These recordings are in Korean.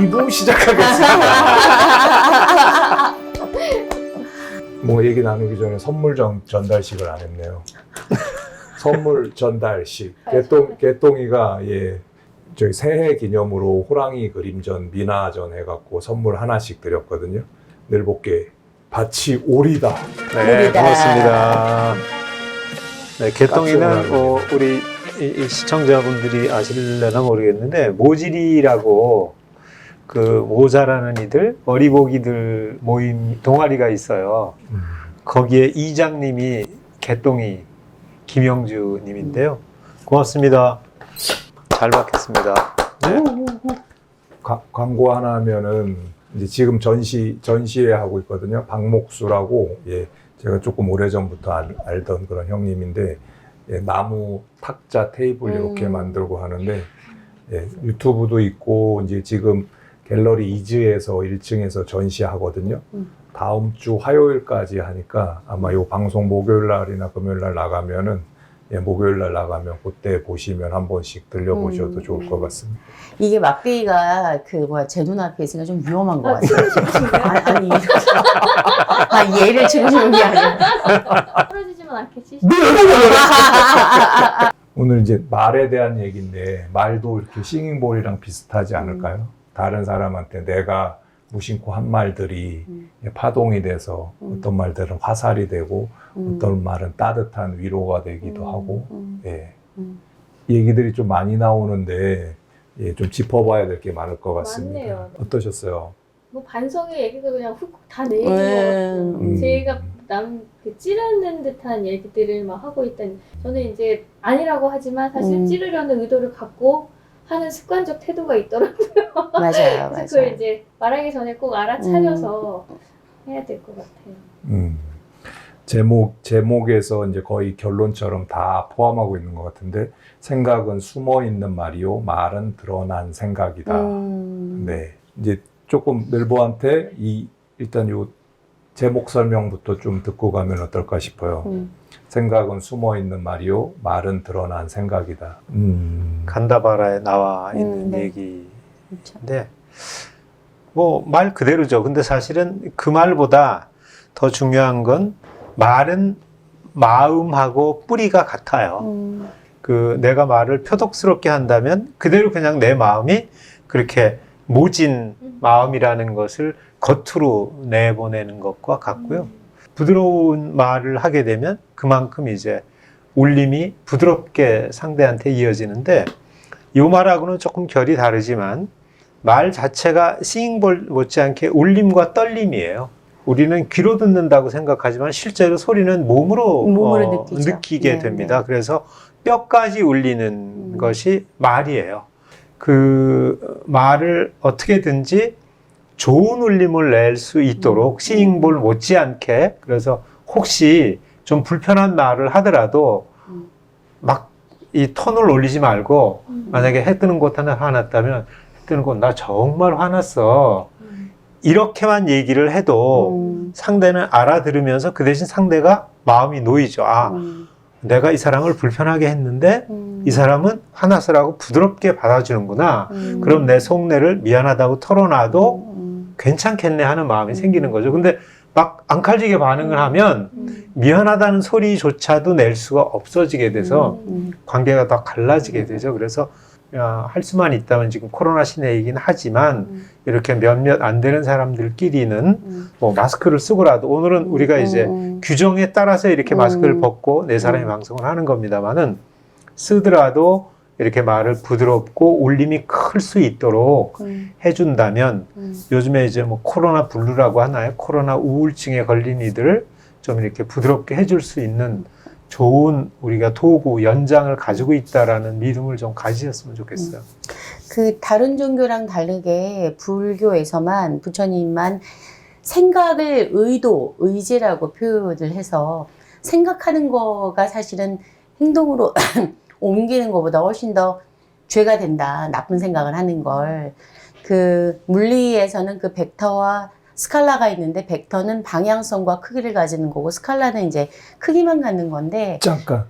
2부 시작하겠습니다. 뭐 얘기 나누기 전에 선물 전, 전달식을 안 했네요. 선물 전달식. 개똥, 개똥이가 예, 저희 새해 기념으로 호랑이 그림전, 미나전 해갖고 선물 하나씩 드렸거든요. 늘 볼게. 밭이 오리다. 네, 우리다. 고맙습니다. 네, 개똥이는 어, 우리 이- 이 시청자분들이 아실려나 모르겠는데 모질이라고 그 모자라는 이들 어리고기들 모임 동아리가 있어요. 음. 거기에 이장님이 개똥이 김영주님인데요. 고맙습니다. 잘 받겠습니다. 네. 가- 광고 하나 하면은 이제 지금 전시 전시회 하고 있거든요. 박목수라고 예 제가 조금 오래 전부터 알, 알던 그런 형님인데 예, 나무 탁자 테이블 이렇게 음. 만들고 하는데 예, 유튜브도 있고 이제 지금 갤러리 이즈에서 1층에서 전시하거든요. 음. 다음 주 화요일까지 하니까 아마 요 방송 목요일 날이나 금요일 날 나가면은 예, 목요일 날 나가면 그때 보시면 한 번씩 들려보셔도 음. 좋을 것 같습니다. 이게 막대기가 그 뭐야 제 눈앞에 있으니까 좀 위험한 것 아, 같아요. 아니, 아니 아 얘를 치고 싶은 게 아니라 풀어지지만 않게 치시 오늘 이제 말에 대한 얘기인데 말도 이렇게 싱잉볼이랑 비슷하지 않을까요? 다른 사람한테 내가 무심코 한 말들이 음. 파동이 돼서 음. 어떤 말들은 화살이 되고 음. 어떤 말은 따뜻한 위로가 되기도 음, 하고 음, 예. 음. 얘기들이 좀 많이 나오는데 예, 좀 짚어봐야 될 게 많을 것 같습니다. 맞네요. 어떠셨어요? 뭐 반성의 얘기가 그냥 훅 다내 얘기인 음. 것 같고 음. 제가 남그 찌르는 듯한 얘기들을 막 하고 있다니 저는 이제 아니라고 하지만 사실 음. 찌르려는 의도를 갖고 하는 습관적 태도가 있더라고요. 맞아요, 그래서 맞아요. 그걸 이제 말하기 전에 꼭 알아차려서 해야 될 것 같아요. 음. 제목 제목에서 이제 거의 결론처럼 다 포함하고 있는 것 같은데 생각은 숨어 있는 말이요 말은 드러난 생각이다. 음. 네 이제 조금 늘보한테 이 일단 요 제목 설명부터 좀 듣고 가면 어떨까 싶어요. 음. 생각은 숨어 있는 말이요 말은 드러난 생각이다. 음. 간다바라에 나와 있는 음, 네. 얘기인데 그렇죠. 뭐말 그대로죠. 근데 사실은 그 말보다 더 중요한 건 말은 마음하고 뿌리가 같아요. 음. 그 내가 말을 표독스럽게 한다면 그대로 그냥 내 마음이 그렇게 모진 음. 마음이라는 것을 겉으로 내보내는 것과 같고요. 음. 부드러운 말을 하게 되면 그만큼 이제 울림이 부드럽게 상대한테 이어지는데 이 말하고는 조금 결이 다르지만 말 자체가 싱잉볼 못지않게 울림과 떨림이에요. 우리는 귀로 듣는다고 생각하지만 실제로 소리는 몸으로, 몸으로 어. 느끼게 네, 됩니다. 네. 그래서 뼈까지 울리는 음. 것이 말이에요. 그 말을 어떻게든지 좋은 울림을 낼 수 있도록 음. 싱잉볼 못지않게 그래서 혹시 좀 불편한 말을 하더라도 음. 막이 톤을 올리지 말고 음. 만약에 해 뜨는 곳 하나 화났다면 해 뜨는 곳 나 정말 화났어 음. 이렇게만 얘기를 해도 음. 상대는 알아들으면서 그 대신 상대가 마음이 놓이죠 아 음. 내가 이 사람을 불편하게 했는데 음. 이 사람은 화났어라고 부드럽게 받아주는구나 음. 그럼 내 속내를 미안하다고 털어놔도 음. 괜찮겠네 하는 마음이 음. 생기는 거죠. 근데 막 앙칼지게 반응을 하면 음. 미안하다는 소리조차도 낼 수가 없어지게 돼서 음. 관계가 더 갈라지게 되죠. 그래서 야, 할 수만 있다면 지금 코로나 시내이긴 하지만 음. 이렇게 몇몇 안 되는 사람들끼리는 음. 뭐 마스크를 쓰고라도 오늘은 우리가 이제 음. 규정에 따라서 이렇게 음. 마스크를 벗고 네 사람이 음. 방송을 하는 겁니다만은 쓰더라도 이렇게 말을 부드럽고 울림이 클 수 있도록 음. 해준다면 음. 요즘에 이제 뭐 코로나 블루라고 하나요? 코로나 우울증에 걸린 이들을 좀 이렇게 부드럽게 해줄 수 있는 좋은 우리가 도구, 연장을 가지고 있다라는 믿음을 좀 가지셨으면 좋겠어요. 그 다른 종교랑 다르게 불교에서만 부처님만 생각을 의도, 의지라고 표현을 해서 생각하는 거가 사실은 행동으로 옮기는 것보다 훨씬 더 죄가 된다. 나쁜 생각을 하는 걸. 그 물리에서는 그 벡터와 스칼라가 있는데 벡터는 방향성과 크기를 가지는 거고 스칼라는 이제 크기만 갖는 건데 잠깐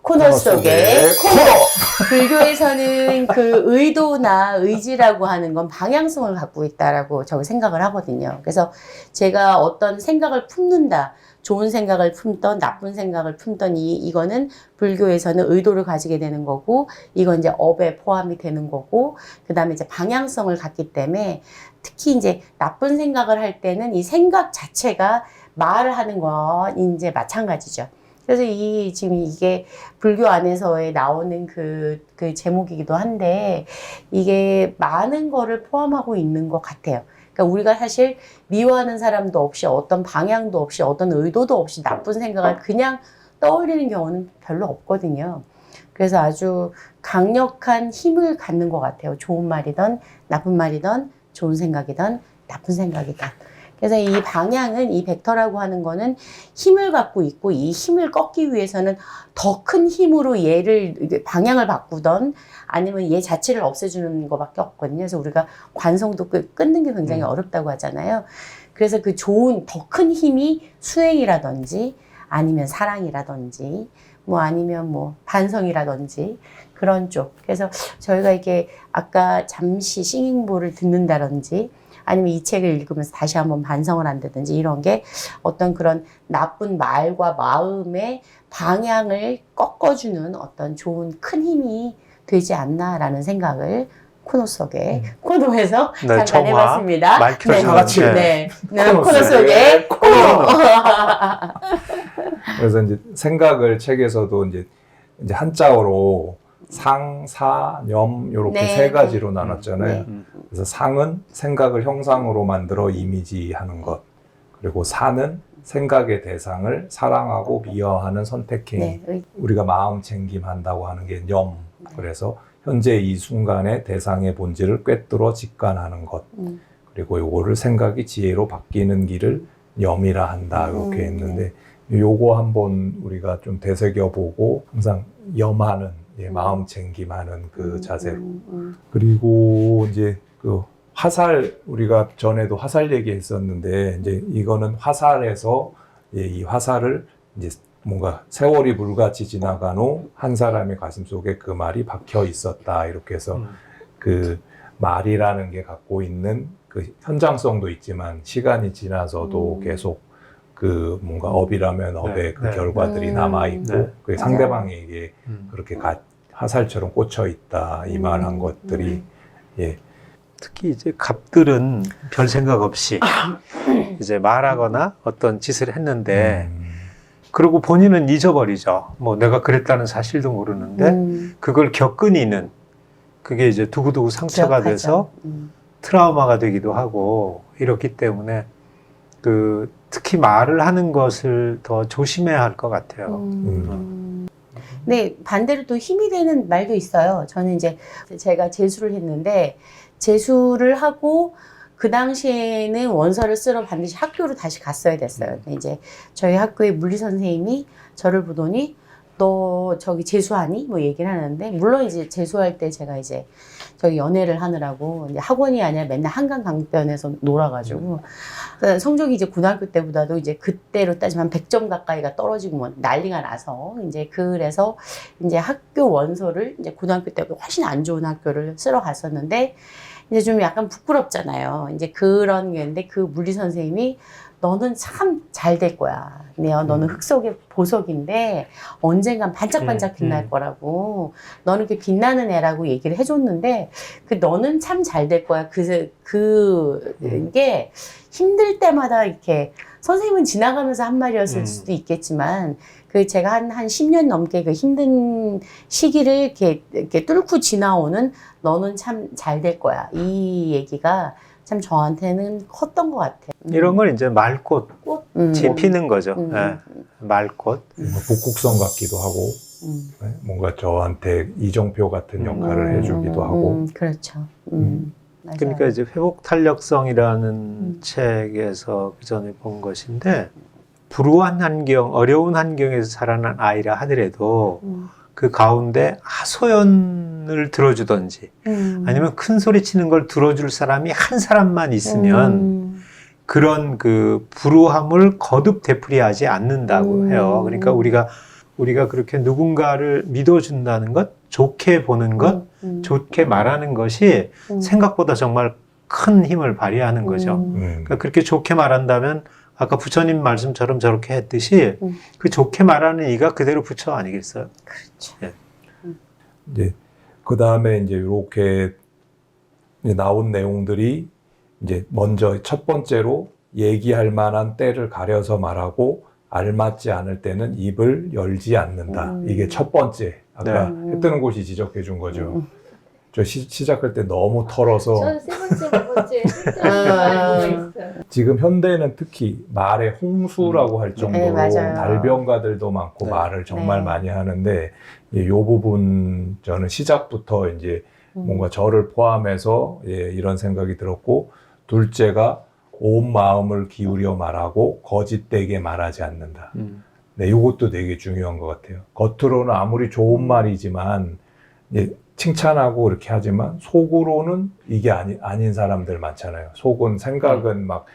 코너 속에 코너. 불교에서는 그 의도나 의지라고 하는 건 방향성을 갖고 있다라고 저는 생각을 하거든요. 그래서 제가 어떤 생각을 품는다. 좋은 생각을 품던 나쁜 생각을 품던 이 이거는 불교에서는 의도를 가지게 되는 거고 이건 이제 업에 포함이 되는 거고 그다음에 이제 방향성을 갖기 때문에 특히 이제 나쁜 생각을 할 때는 이 생각 자체가 말을 하는 건 이제 마찬가지죠. 그래서 이 지금 이게 불교 안에서의 나오는 그, 그 제목이기도 한데 이게 많은 거를 포함하고 있는 것 같아요. 그러니까 우리가 사실 미워하는 사람도 없이 어떤 방향도 없이 어떤 의도도 없이 나쁜 생각을 그냥 떠올리는 경우는 별로 없거든요. 그래서 아주 강력한 힘을 갖는 것 같아요. 좋은 말이든 나쁜 말이든 좋은 생각이든 나쁜 생각이든. 그래서 이 방향은 이 벡터라고 하는 거는 힘을 갖고 있고 이 힘을 꺾기 위해서는 더 큰 힘으로 얘를 방향을 바꾸던 아니면 얘 자체를 없애주는 것밖에 없거든요. 그래서 우리가 관성도 끄- 끊는 게 굉장히 음. 어렵다고 하잖아요. 그래서 그 좋은 더 큰 힘이 수행이라든지 아니면 사랑이라든지 뭐 아니면 뭐 반성이라든지 그런 쪽. 그래서 저희가 이게 아까 잠시 싱잉볼을 듣는다든지 아니면 이 책을 읽으면서 다시 한번 반성을 한다든지 이런 게 어떤 그런 나쁜 말과 마음의 방향을 꺾어주는 어떤 좋은 큰 힘이 되지 않나라는 생각을 코너 속에 코너에서 네, 잠깐 정화, 해봤습니다. 말 켜주는, 네, 같이. 네, 네, 코너 코너 속에 속에 코너. 그래서 이제 생각을 책에서도 이제 이제 한자어로 상, 사, 염 이렇게 네. 세 가지로 나눴잖아요. 네. 음. 그래서 상은 생각을 형상으로 만들어 이미지하는 것. 그리고 사는 생각의 대상을 사랑하고 미워하는 선택행위. 네, 의- 우리가 마음 챙김한다고 하는 게 염. 그래서 현재 이 순간의 대상의 본질을 꿰뚫어 직관하는 것. 음. 그리고 요거를 생각이 지혜로 바뀌는 길을 염이라 한다. 이렇게 음, 했는데 요거 한번 우리가 좀 되새겨 보고 항상 염하는 예, 음. 마음 챙김하는 그 음, 자세로 음, 음. 그리고 이제 그 화살 우리가 전에도 화살 얘기했었는데 이제 이거는 화살에서 예, 이 화살을 이제 뭔가 세월이 불같이 지나간 후 한 사람의 가슴 속에 그 말이 박혀 있었다 이렇게 해서 음. 그 말이라는 게 갖고 있는 그 현장성도 있지만 시간이 지나서도 음. 계속 그 뭔가 업이라면 업의 네, 그 네. 결과들이 음. 남아 있고 네. 그 맞아요. 상대방에게 음. 그렇게 가, 화살처럼 꽂혀 있다 이 말한 음. 것들이 예 특히 이제 갑들은 별 생각 없이 이제 말하거나 어떤 짓을 했는데 음, 그리고 본인은 잊어버리죠. 뭐 내가 그랬다는 사실도 모르는데 음, 그걸 겪은 이는 그게 이제 두고두고 상처가 기억하죠. 돼서 음. 트라우마가 되기도 하고 이렇기 때문에 그 특히 말을 하는 것을 더 조심해야 할 것 같아요. 음. 네, 반대로 또 힘이 되는 말도 있어요. 저는 이제 제가 재수를 했는데 재수를 하고 그 당시에는 원서를 쓰러 반드시 학교로 다시 갔어야 됐어요. 근데 이제 저희 학교의 물리 선생님이 저를 보더니 너 저기 재수하니? 뭐 얘기를 하는데 물론 이제 재수할 때 제가 이제 저기 연애를 하느라고 이제 학원이 아니라 맨날 한강 강변에서 놀아가지고. 그래서 성적이 이제 고등학교 때보다도 이제 그때로 따지면 100점 가까이가 떨어지고 뭐 난리가 나서 이제 그래서 이제 학교 원서를 이제 고등학교 때보다 훨씬 안 좋은 학교를 쓰러 갔었는데 이제 좀 약간 부끄럽잖아요. 이제 그런 게인데 그 물리 선생님이 너는 참 잘 될 거야. 네, 너는 음. 흙 속의 보석인데 언젠간 반짝반짝 음, 빛날 음. 거라고. 너는 이렇게 빛나는 애라고 얘기를 해줬는데 그 너는 참 잘 될 거야. 그 그게 힘들 때마다 이렇게 선생님은 지나가면서 한 말이었을 음. 수도 있겠지만 그 제가 한, 한 10년 넘게 그 힘든 시기를 이렇게, 이렇게 뚫고 지나오는 너는 참 잘 될 거야. 이 얘기가 참 저한테는 컸던 것 같아요. 음. 이런 걸 이제 말꽃 음. 지피는 거죠. 음. 예, 말꽃. 뭔가 북극성 같기도 하고 음. 네, 뭔가 저한테 이정표 같은 음. 역할을 해주기도 하고 음, 그렇죠. 음. 맞아요. 그러니까 이제 회복 탄력성이라는 음. 책에서 그 전에 본 것인데 불우한 환경, 어려운 환경에서 자라난 아이라 하더라도 음. 그 가운데 하소연을 들어주던지 음. 아니면 큰 소리 치는 걸 들어줄 사람이 한 사람만 있으면 음. 그런 그 불우함을 거듭 되풀이하지 않는다고 음. 해요. 그러니까 우리가 우리가 그렇게 누군가를 믿어준다는 것, 좋게 보는 것, 음. 좋게 말하는 것이 음. 생각보다 정말 큰 힘을 발휘하는 거죠. 음. 음. 그러니까 그렇게 좋게 말한다면 아까 부처님 말씀처럼 저렇게 했듯이 음. 그 좋게 말하는 이가 그대로 부처 아니겠어요? 그렇죠. 이제 그 다음에 이제 이렇게 나온 내용들이 이제 먼저 첫 번째로 얘기할 만한 때를 가려서 말하고 알맞지 않을 때는 입을 열지 않는다. 음. 이게 첫 번째 아까 네. 해 뜨는 곳이 지적해 준 거죠. 음. 저 시, 시작할 때 너무 털어서 저는 세 번째, 네 번째 아. 알고 있어요. 지금 현대는 특히 말의 홍수라고 할 정도로 네, 맞아요. 날병가들도 많고 네. 말을 정말 네. 많이 하는데 이 부분 저는 시작부터 이제 음. 뭔가 저를 포함해서 예, 이런 생각이 들었고 둘째가 온 마음을 기울여 말하고 거짓되게 말하지 않는다. 음. 네, 이것도 되게 중요한 것 같아요. 겉으로는 아무리 좋은 말이지만 예, 칭찬하고 이렇게 하지만 속으로는 이게 아니, 아닌 사람들 많잖아요. 속은 생각은 막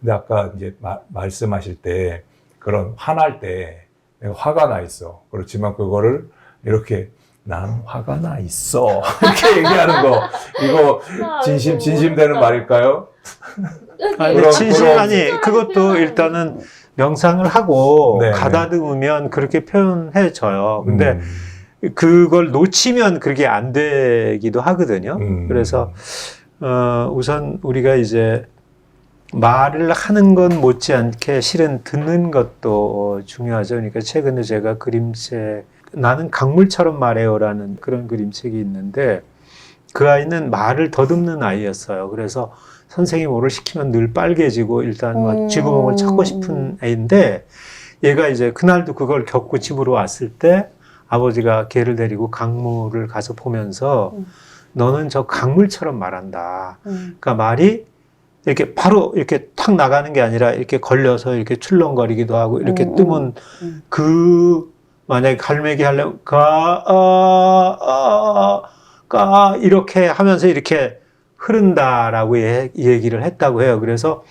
근데 아까 이제 마- 말씀하실 때 그런 화날 때 내가 화가 나 있어. 그렇지만 그거를 이렇게 난 화가 나 있어 이렇게 얘기하는 거 이거 진심 진심되는 말일까요? 아니, 진심 아니 그것도 일단은 명상을 하고 네, 가다듬으면 그렇게 표현해져요. 근데 음, 그걸 놓치면 그게 안 되기도 하거든요. 음. 그래서 어, 우선 우리가 이제 말을 하는 것 못지않게 실은 듣는 것도 중요하죠. 그러니까 최근에 제가 그림책 나는 강물처럼 말해요라는 그런 그림책이 있는데 그 아이는 말을 더듬는 아이였어요. 그래서 선생이 뭐를 시키면 늘 빨개지고 일단 음. 막 쥐구멍을 찾고 싶은 애인데 얘가 이제 그날도 그걸 겪고 집으로 왔을 때 아버지가 걔를 데리고 강물을 가서 보면서 음. 너는 저 강물처럼 말한다. 음. 그러니까 말이 이렇게 바로 이렇게 탁 나가는 게 아니라 이렇게 걸려서 이렇게 출렁거리기도 하고 이렇게 음, 뜨면 음. 그 만약에 갈매기 하려면 가, 아, 아, 가 이렇게 하면서 이렇게 흐른다라고 예- 얘기를 했다고 해요. 그래서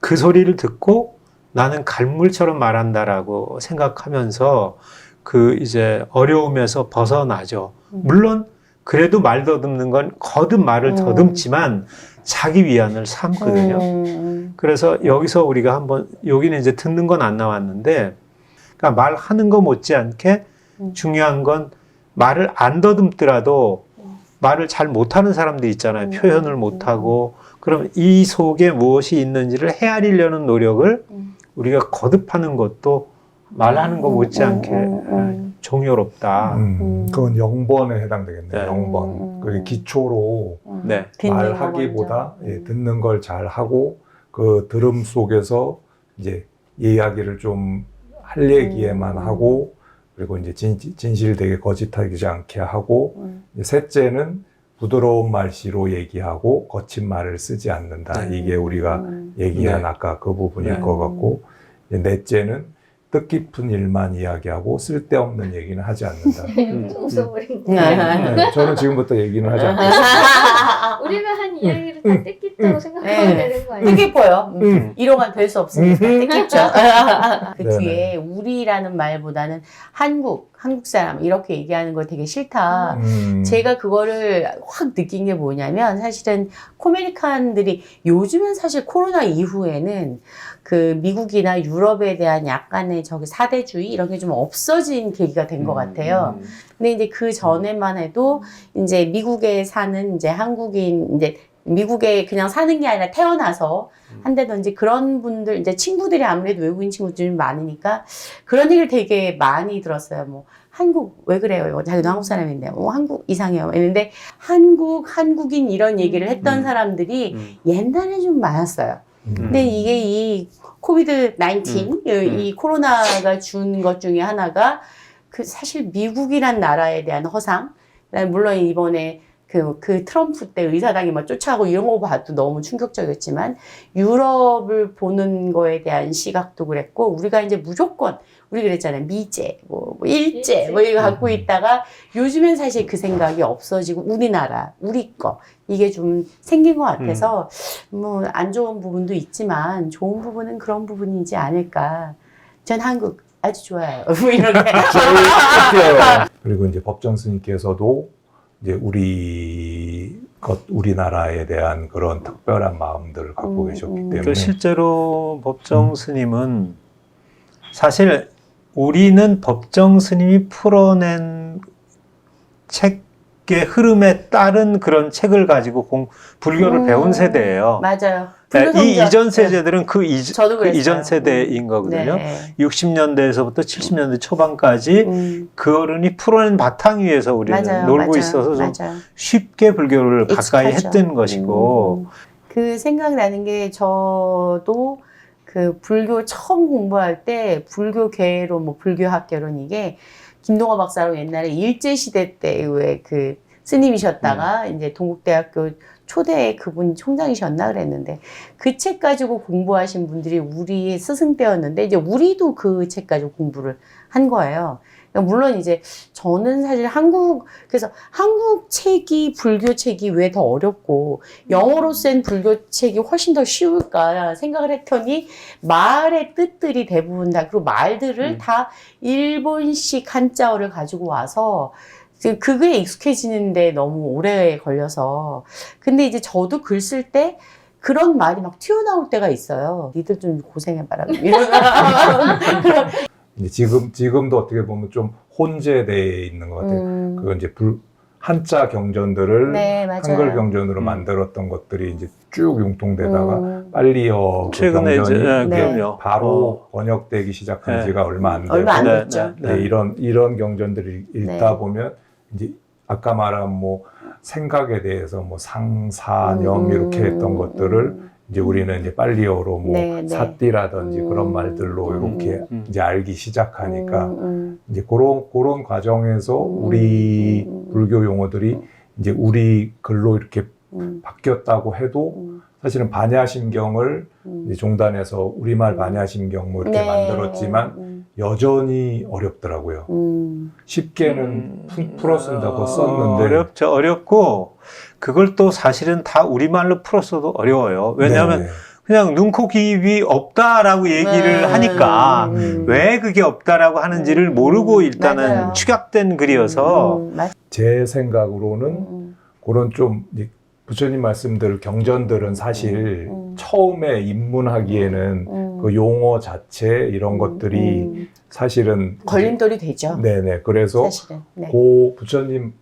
그 소리를 듣고 나는 갈물처럼 말한다라고 생각하면서 그 이제 어려움에서 벗어나죠. 음. 물론 그래도 말 더듬는 건 거듭 말을 음. 더듬지만 자기 위안을 삼거든요. 음. 그래서 여기서 우리가 한번 여기는 이제 듣는 건 안 나왔는데 그러니까 말하는 거 못지않게 음. 중요한 건 말을 안 더듬더라도 말을 잘 못하는 사람들 있잖아요. 음. 표현을 못하고 그럼 이 속에 무엇이 있는지를 헤아리려는 노력을 음. 우리가 거듭하는 것도 말하는 거 못지않게 음, 음, 음. 종요롭다. 음, 음. 그건 영번에 해당되겠네요. 네. 영번. 음. 그게 기초로 음. 네. 말하기보다. 예, 듣는 걸 잘 하고 그 들음 속에서 이제 이야기를 좀 할 얘기에만 음. 하고 그리고 이제 진, 진실 되게 거짓하지 않게 하고 음. 이제 셋째는 부드러운 말씨로 얘기하고 거친 말을 쓰지 않는다. 네. 이게 우리가 음. 얘기한 네. 아까 그 부분일 네. 것 같고 이제 넷째는 뜻깊은 일만 이야기하고 쓸데없는 얘기는 하지 않는다. 음. 웃어버린 음. 네, 저는 지금부터 얘기는 하지 않겠습니다. 우리가 한 이야기를 다 뜯겠다고 생각하면 네. 되는 거 아니에요? 뜻깊어요. 음. 음. 이로만 될수 없으니까 뜻깊죠. 그 네네. 뒤에 우리라는 말보다는 한국, 한국 사람 이렇게 얘기하는 거 되게 싫다. 음. 제가 그거를 확 느낀 게 뭐냐면 사실은 코메리칸들이 요즘은 사실 코로나 이후에는 그 미국이나 유럽에 대한 약간의 저기 사대주의 이런 게 좀 없어진 계기가 된 것 같아요. 음. 근데 이제 그 전에만 해도 이제 미국에 사는 이제 한국인 이제 미국에 그냥 사는 게 아니라 태어나서 한다든지 그런 분들 이제 친구들이 아무래도 외국인 친구들이 많으니까 그런 얘기를 되게 많이 들었어요. 뭐 한국 왜 그래요? 자기도 한국 사람인데 뭐 한국 이상해요. 이랬는데 한국 한국인 이런 얘기를 했던 음. 사람들이 음. 옛날에 좀 많았어요. 음. 근데 이게 이 코비드 19, 음. 이 코로나가 준 것 중에 하나가 그 사실 미국이란 나라에 대한 허상. 물론 이번에 그, 그 트럼프 때 의사당이 막 쫓아가고 이런 거 봐도 너무 충격적이었지만 유럽을 보는 거에 대한 시각도 그랬고 우리가 이제 무조건 우리 그랬잖아요 미제 뭐, 뭐 일제 뭐 이거 갖고 음. 있다가 요즘엔 사실 그 생각이 없어지고 우리나라 우리 거 이게 좀 생긴 것 같아서 뭐 안 좋은 부분도 있지만 좋은 부분은 그런 부분이지 않을까 전 한국 아주 좋아요. 뭐 이렇게. 제일 그리고 이제 법정 스님께서도 이제 우리 것 우리나라에 대한 그런 특별한 마음들을 갖고 음, 계셨기 음. 때문에 그 실제로 법정 스님은 사실 우리는 법정 스님이 풀어낸 책의 흐름에 따른 그런 책을 가지고 공, 불교를 음. 배운 세대예요. 맞아요. 네, 이. 이전 세대들은 그, 이, 그. 이전 세대인 거거든요. 네. 60년대에서부터 70년대 초반까지 음, 그 어른이 풀어낸 바탕 위에서 우리는 맞아요. 놀고 맞아요. 있어서 좀 맞아요. 쉽게 불교를 가까이 익숙하죠. 했던 것이고 음, 그 생각나는 게 저도 그 불교 처음 공부할 때 불교 계로 뭐 불교 학계론 이게 김동호 박사로 옛날에 일제 시대 때의 그 스님이셨다가 음. 이제 동국대학교 초대 그분 총장이셨나 그랬는데 그 책 가지고 공부하신 분들이 우리의 스승 때였는데 이제 우리도 그 책 가지고 공부를 한 거예요. 그러니까 물론 이제 저는 사실 한국 그래서 한국 책이 불교 책이 왜 더 어렵고 영어로 쓴 불교 책이 훨씬 더 쉬울까 생각을 했더니 말의 뜻들이 대부분 다 그리고 말들을 음. 다 일본식 한자어를 가지고 와서 그- 그거에 익숙해지는데 너무 오래 걸려서 근데 이제 저도 글 쓸 때 그런 말이 막 튀어나올 때가 있어요. 니들 좀 고생해봐라. 이런 그런 지금 지금도 어떻게 보면 좀 혼재되어 있는 것 같아요. 음, 그건 이제 불, 한자 경전들을 네. 한글 경전으로 음. 만들었던 것들이 이제 쭉 융통되다가 음, 빨리어 그 최근에 이제 경전이 예, 네. 바로 번역되기 시작한 네. 지가 얼마 안 돼요. 얼마 안 네, 됐죠. 네, 네, 이런 이런 경전들을 읽다 네. 보면 이제 아까 말한 뭐 생각에 대해서 뭐 상사념 음, 이렇게 했던 음, 것들을 음, 이제 우리는 이제 빨리어로 뭐 네, 네. 사띠라든지 음, 그런 말들로 음, 이렇게 음. 이제 알기 시작하니까 음, 음. 이제 그런 그런 과정에서 음, 우리 음, 음. 불교 용어들이 이제 우리 글로 이렇게 음, 바뀌었다고 해도 음, 사실은 반야심경을 음. 이제 종단에서 우리말 반야심경 뭐 이렇게 네. 만들었지만 음, 여전히 어렵더라고요. 음, 쉽게는 음, 푸- 풀어 쓴다고 어, 썼는데 어렵죠. 어렵고 그걸 또 사실은 다 우리말로 풀었어도 어려워요. 왜냐하면 네. 그냥 눈, 코, 귀, 입이 없다라고 얘기를 음, 하니까 음. 왜 그게 없다라고 하는지를 음, 모르고 일단은 맞아요. 축약된 글이어서 음, 맞- 제 생각으로는 음, 그런 좀 부처님 말씀들 경전들은 사실 음. 처음에 입문하기에는 음, 그 용어 자체 이런 것들이 음, 사실은 걸림돌이 되죠. 네네 그래서 사실은. 네. 고 부처님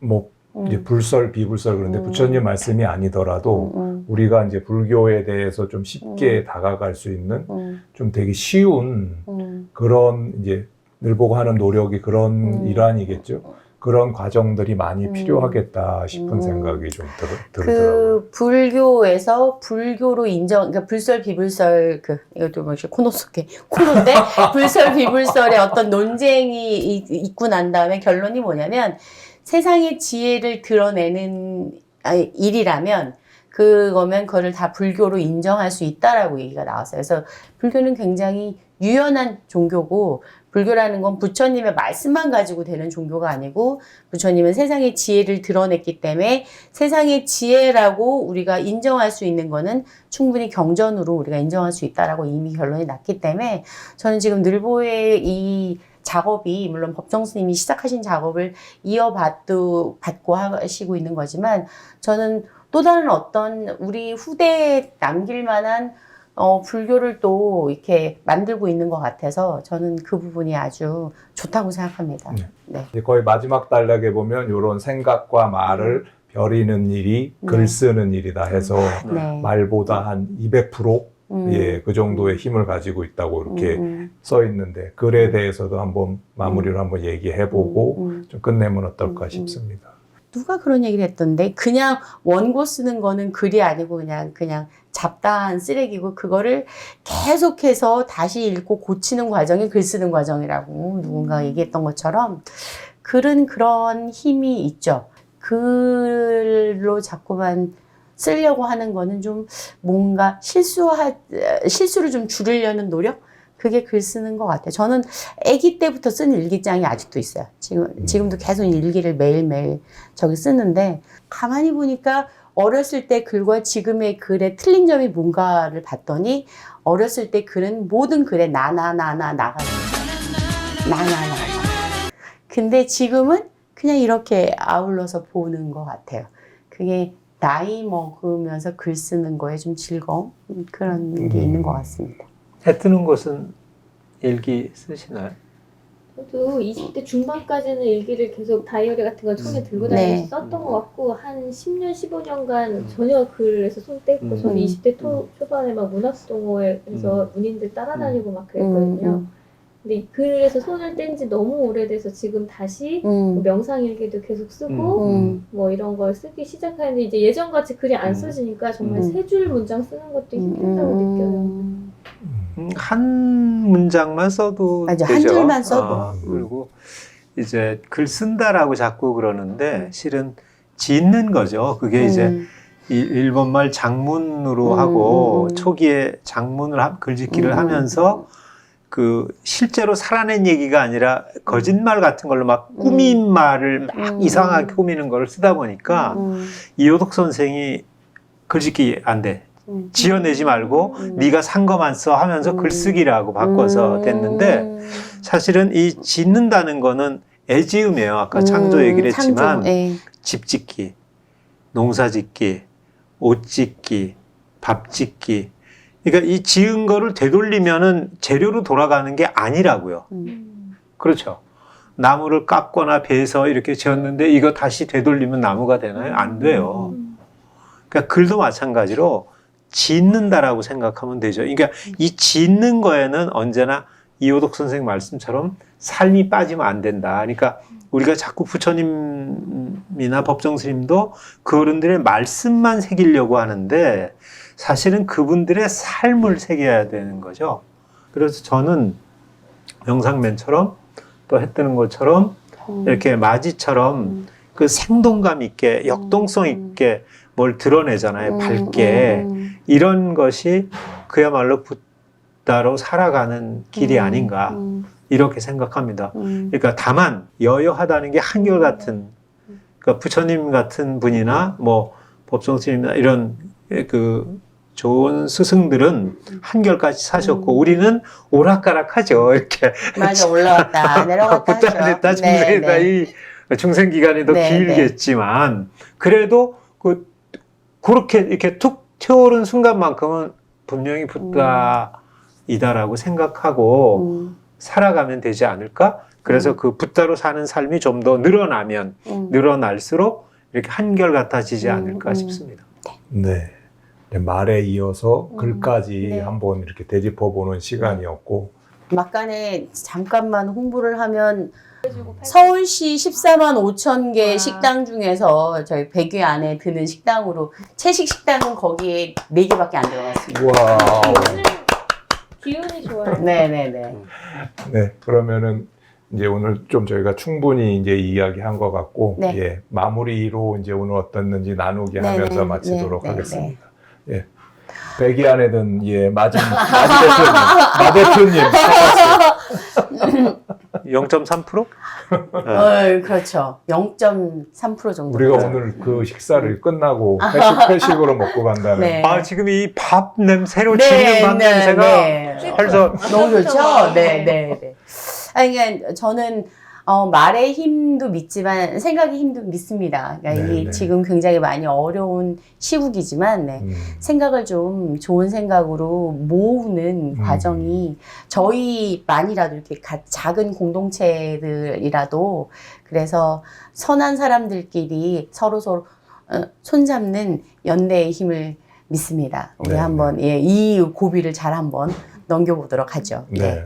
뭐 음, 이제 불설 비불설 그런데 음. 부처님 말씀이 아니더라도 음, 우리가 이제 불교에 대해서 좀 쉽게 음. 다가갈 수 있는 음, 좀 되게 쉬운 음, 그런 이제 늘 보고 하는 노력이 그런 음. 일환이겠죠. 그런 과정들이 많이 음. 필요하겠다 싶은 음. 생각이 좀 들, 들더라고요. 그 불교에서 불교로 인정, 그러니까 불설 비불설 그 이것도 뭐 코너 속에 코너인데 불설 비불설의 어떤 논쟁이 이- 있고 난 다음에 결론이 뭐냐면 세상의 지혜를 드러내는 아니, 일이라면 그거면 그거를 다 불교로 인정할 수 있다라고 얘기가 나왔어요. 그래서 불교는 굉장히 유연한 종교고 불교라는 건 부처님의 말씀만 가지고 되는 종교가 아니고 부처님은 세상의 지혜를 드러냈기 때문에 세상의 지혜라고 우리가 인정할 수 있는 거는 충분히 경전으로 우리가 인정할 수 있다라고 이미 결론이 났기 때문에 저는 지금 늘보의 이 작업이 물론 법정 스님이 시작하신 작업을 이어받도 받고 하시고 있는 거지만 저는 또 다른 어떤 우리 후대에 남길 만한 어, 불교를 또 이렇게 만들고 있는 것 같아서 저는 그 부분이 아주 좋다고 생각합니다. 네. 네. 거의 마지막 단락에 보면 이런 생각과 말을 벼리는 일이 네. 글 쓰는 일이다 해서 네. 말보다 한 200% 음. 예, 그 정도의 힘을 가지고 있다고 이렇게 음, 써 있는데 글에 대해서도 한번 마무리를 한번 얘기해 보고 음, 음. 좀 끝내면 어떨까 음, 음. 싶습니다. 누가 그런 얘기를 했던데 그냥 원고 쓰는 거는 글이 아니고 그냥 그냥 잡다한 쓰레기고 그거를 계속해서 다시 읽고 고치는 과정이 글 쓰는 과정이라고 누군가 얘기했던 것처럼 글은 그런 힘이 있죠. 글로 자꾸만 쓰려고 하는 거는 좀 뭔가 실수하 실수를 좀 줄이려는 노력 그게 글 쓰는 것 같아요. 저는 아기 때부터 쓴 일기장이 아직도 있어요. 지금 지금도 계속 일기를 매일 매일 저기 쓰는데 가만히 보니까 어렸을 때 글과 지금의 글의 틀린 점이 뭔가를 봤더니 어렸을 때 글은 모든 글에 나나나나 나가. 나나나나. 근데 지금은 그냥 이렇게 아울러서 보는 것 같아요. 그게 나이 먹으면서 글 쓰는 거에 좀 즐거움 음, 그런 게 음. 있는 것 같습니다. 해 뜨는 곳은 일기 쓰시나요? 저도 20대 중반까지는 일기를 계속 다이어리 같은 걸 손에 들고 네. 다니면서 썼던 것 같고 한 10년, 15년간 전혀 글에서 손 떼고 음. 저는 20대 초, 초반에 막 문학동호회에서 문인들 따라다니고 막 그랬거든요. 음, 근데 이 글에서 손을 뗀 지 너무 오래돼서 지금 다시 뭐 음, 명상일기도 계속 쓰고 음, 뭐 이런 걸 쓰기 시작하는데 이제 예전같이 글이 안 음. 써지니까 정말 음. 세 줄 문장 쓰는 것도 음, 힘들다고 느껴요. 음. 음, 한 문장만 써도 맞아, 한 되죠. 줄만 써도. 아, 그리고 이제 글 쓴다라고 자꾸 그러는데 실은 짓는 거죠. 그게 이제 음, 일- 일본말 장문으로 음, 하고 음, 음. 초기에 장문을 하- 글짓기를 음, 하면서 그 실제로 살아낸 얘기가 아니라 거짓말 같은 걸로 막 음. 꾸민 말을 막 음. 이상하게 꾸미는 걸 쓰다 보니까 음, 이호덕 선생이 글짓기 안 돼. 음. 지어내지 말고 음. 네가 산 것만 써 하면서 음. 글쓰기라고 바꿔서 음. 됐는데 사실은 이 짓는다는 거는 애지음이에요. 아까 창조 얘기를 창조, 했지만 예. 집 짓기, 농사 짓기, 옷 짓기, 밥 짓기. 그러니까 이 지은 거를 되돌리면은 재료로 돌아가는 게 아니라고요. 음. 그렇죠. 나무를 깎거나 베서 이렇게 지었는데 이거 다시 되돌리면 나무가 되나요? 안 돼요. 음. 그러니까 글도 마찬가지로 짓는다라고 생각하면 되죠. 그러니까 이 짓는 거에는 언제나 이호덕 선생 말씀처럼 삶이 빠지면 안 된다. 그러니까 우리가 자꾸 부처님이나 법정 스님도 그 어른들의 말씀만 새기려고 하는데 사실은 그분들의 삶을 새겨야 되는 거죠. 그래서 저는 명상맨처럼 또해 뜨는 것처럼 음. 이렇게 마지처럼 음. 그 생동감 있게 역동성 있게 뭘 드러내잖아요. 음, 밝게. 음, 이런 것이 그야말로 붓다로 살아가는 길이 음, 아닌가 음, 이렇게 생각합니다. 음. 그러니까 다만 여여하다는 게 한결 같은 그러니까 부처님 같은 분이나 뭐 법정 스님이나 이런 그 좋은 스승들은 한결같이 사셨고 음. 우리는 오락가락하죠. 이렇게 맞아 올라왔다 내려갔다 붙다 하죠. 냈다 네, 중생이다 네. 이 중생 기간이 더 네, 길겠지만 그래도 그 그렇게 이렇게 툭 튀어오른 순간만큼은 분명히 붓다이다라고 생각하고 음, 살아가면 되지 않을까? 그래서 음. 그 붓다로 사는 삶이 좀 더 늘어나면 음. 늘어날수록 이렇게 한결 같아지지 음, 않을까 음. 싶습니다. 네. 이제 말에 이어서 음, 글까지 네. 한번 이렇게 되짚어보는 시간이었고 막간에 잠깐만 홍보를 하면 서울시 14만 5천 개 와. 식당 중에서 저희 100위 안에 드는 식당으로 채식 식당은 거기에 4개밖에 안 들어갔습니다. 와. 기운이 좋아요. 네네네. 네, 그러면은 이제 오늘 좀 저희가 충분히 이제 이야기한 것 같고, 네. 예, 마무리로 이제 오늘 어떻는지 나누게 네, 하면서 네, 마치도록 네, 네, 하겠습니다. 예. 백이 안에 든, 예, 마진, 마 대표님, 마 대표님. 0.3%? 어, 그렇죠. 0.3% 정도. 우리가. 오늘 그 식사를 끝나고 회식, 회식으로 먹고 간다는. 네. 아 지금 이 밥 냄새로 네, 지는 밥 네, 냄새가 네. 벌써 너무 좋죠? 네, 네, 네. 아니, 그러니까 저는 어, 말의 힘도 믿지만 생각의 힘도 믿습니다. 그러니까 네, 이 네. 지금 굉장히 많이 어려운 시국이지만 네. 음, 생각을 좀 좋은 생각으로 모으는 음. 과정이 저희만이라도 이렇게 가- 작은 공동체들이라도 그래서 선한 사람들끼리 서로 서로 어, 손잡는 연대의 힘을 믿습니다. 우리 네, 한번 예, 이 고비를 잘 한번 넘겨보도록 하죠. 네.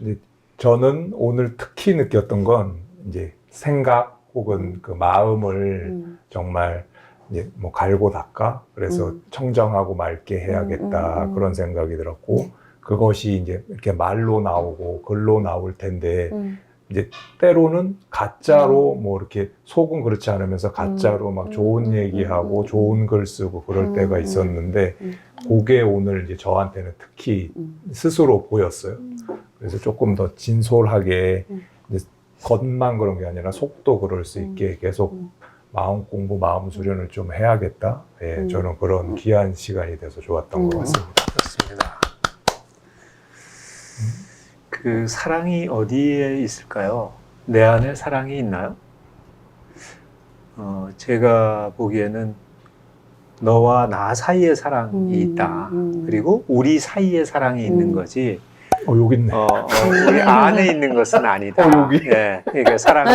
이제 저는 오늘 특히 느꼈던 건 이제 생각 혹은 그 마음을 음, 정말 이제 뭐 갈고 닦아 그래서 음. 청정하고 맑게 해야겠다 음, 음, 음. 그런 생각이 들었고 네. 그것이 이제 이렇게 말로 나오고 글로 나올 텐데 음, 이제 때로는 가짜로 뭐 이렇게 속은 그렇지 않으면서 가짜로 막 음, 좋은 음, 얘기하고 음, 좋은 글 쓰고 그럴 음, 때가 음, 있었는데 음. 그게 오늘 이제 저한테는 특히 음. 스스로 보였어요. 그래서 조금 더 진솔하게 음. 이제 겉만 그런 게 아니라 속도 그럴 수 있게 계속 음. 마음 공부, 마음 수련을 좀 해야겠다. 예, 음. 저는 그런 귀한 시간이 돼서 좋았던 음. 것 같습니다. 그렇습니다. 그 사랑이 어디에 있을까요? 내 안에 사랑이 있나요? 어, 제가 보기에는 너와 나 사이에 사랑이 음, 있다. 음. 그리고 우리 사이에 사랑이 있는 음. 거지. 어, 여기 있네. 어, 어, 우리 안에 있는 것은 아니다. 어, 여기? 예, 그러니까 사랑은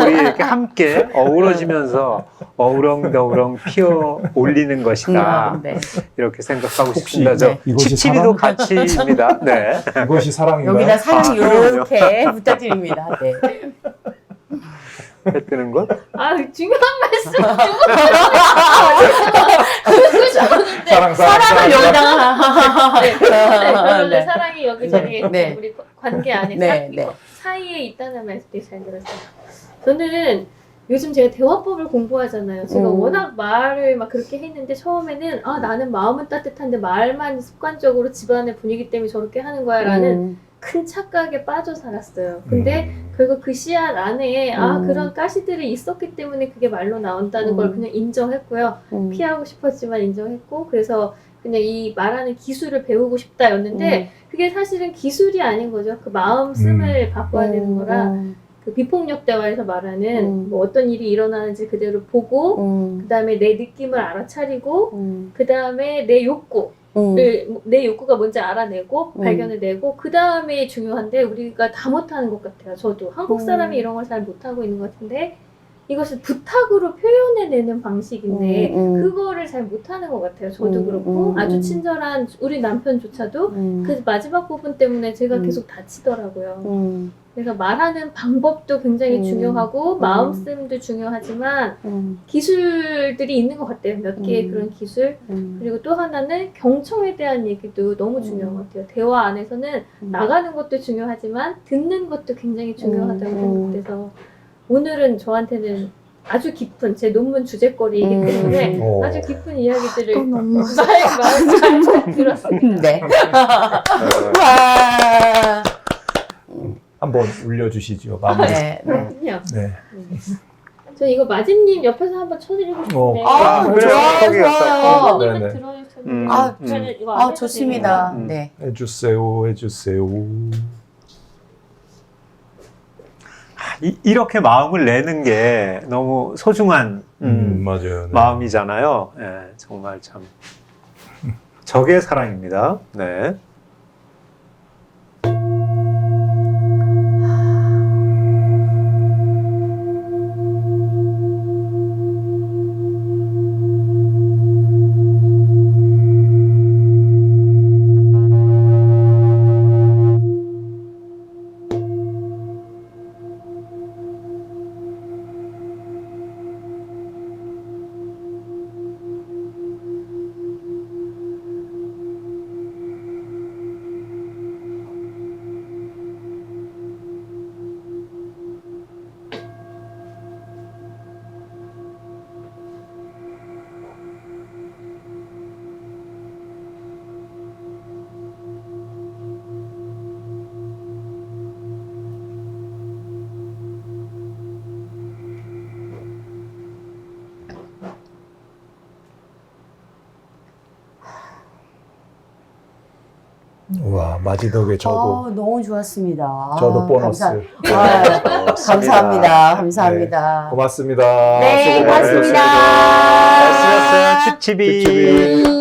우리 이렇게 함께 어우러지면서 어우렁더우렁 피어 올리는 것이다. 음, 네. 이렇게 생각하고 혹시 싶습니다. 저 네. 이것이 칩칩이도 사랑? 같이입니다. 네. 이것이 사랑인가요? 여기다 사랑 아. 이렇게 부탁드립니다. 네. 해 뜨는 것? 아 중요한 말씀 그거 좋은데 사랑, 사랑, 사랑을 사랑. 여기다가 네, 그러면 네. 사랑이 여기저기 네. 우리 관계 안에 네, 사, 네. 사이에 있다는 말씀 되게 잘 들었어요. 저는 요즘 제가 대화법을 공부하잖아요. 제가 음. 워낙 말을 막 그렇게 했는데 처음에는 아 나는 마음은 따뜻한데 말만 습관적으로 집안의 분위기 때문에 저렇게 하는 거야라는 음, 큰 착각에 빠져 살았어요. 근데 음. 결국 그 씨앗 안에 아 음. 그런 가시들이 있었기 때문에 그게 말로 나온다는 음. 걸 그냥 인정했고요. 음. 피하고 싶었지만 인정했고 그래서 그냥 이 말하는 기술을 배우고 싶다였는데 그게 사실은 기술이 아닌 거죠. 그 마음 씀을 바꿔야 되는 거라 음, 그 비폭력 대화에서 말하는 음. 뭐 어떤 일이 일어나는지 그대로 보고 음, 그 다음에 내 느낌을 알아차리고 음, 그 다음에 내 욕구를 음, 내 욕구가 뭔지 알아내고 음. 발견해내고 그 다음에 중요한데 우리가 다 못하는 것 같아요. 저도 한국 사람이 음. 이런 걸 잘 못하고 있는 것 같은데 이것을 부탁으로 표현해내는 방식인데 음, 음. 그거를 잘 못하는 것 같아요. 저도 음, 그렇고 음, 아주 음. 친절한 우리 남편조차도 음, 그 마지막 부분 때문에 제가 음. 계속 다치더라고요. 음, 그래서 말하는 방법도 굉장히 음. 중요하고 음. 마음씀도 중요하지만 음, 기술들이 있는 것 같아요. 몇 개의 음. 그런 기술. 음, 그리고 또 하나는 경청에 대한 얘기도 너무 중요한 음. 것 같아요. 대화 안에서는 음. 나가는 것도 중요하지만 듣는 것도 굉장히 중요하다고 음. 생각돼서 오늘은 저한테는 아주 깊은 제 논문 주제거리이기 음. 때문에 어. 아주 깊은 이야기들을 말말 들었습니다. 네. 어, 와. 한번 울려주시죠. 마무리. 네. 네. 그렇군요. 네. 저 이거 마진님 옆에서 한번 쳐드리고 싶은데. 어. 아, 그래요. 좋아요, 거기였어. 좋아요. 네, 네, 네. 들어주셨는데. 음. 아, 저는 이거 안 아, 해도 좋습니다. 음. 네. 해주세요, 해주세요. 이, 이렇게 마음을 내는 게 너무 소중한 음, 음, 맞아요. 네. 마음이잖아요. 예, 정말 참 적의 사랑입니다. 네. 와, 마지덕에 저도, 아, 너무 좋았습니다. 저도 아, 보너스. 감사, 네. 아, 고맙습니다. 감사합니다. 감사합니다. 고맙습니다. 네, 수고 고맙습니다. 많으셨습니다. 잘 쓰였어요. 칩칩이. 칩칩이.